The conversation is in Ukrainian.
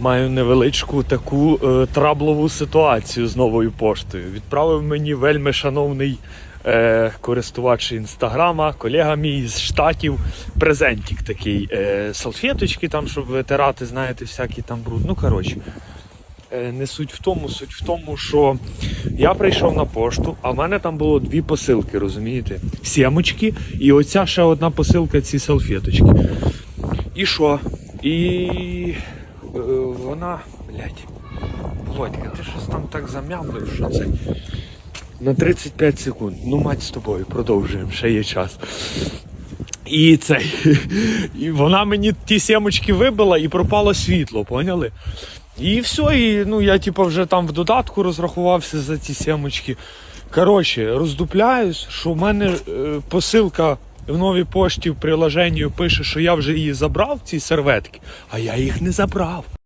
Маю невеличку таку е, траблову ситуацію з новою поштою. Відправив мені вельми шановний е, користувач інстаграма, колега мій з штатів, презентик такий. Е, салфеточки там, щоб витирати, знаєте, всякий там бруд. Ну, коротше. Е, Не суть в тому, суть в тому, що я прийшов на пошту, а в мене там було дві посилки, розумієте? Сімочки, і оця ще одна посилка, ці салфеточки. І що? І вона, блядь, Володька, ти щось там так замямлив, що це. На 35 секунд. Ну, мать з тобою, продовжуємо, ще є час. І цей. І вона мені ті сімочки вибила і пропало світло, поняли? І все, і ну я типу вже там в додатку розрахувався за ці сімочки. Коротше, роздупляюсь, що в мене е, посилка в новій пошті в приложенні пише, що я вже її забрав, ці серветки, а я їх не забрав.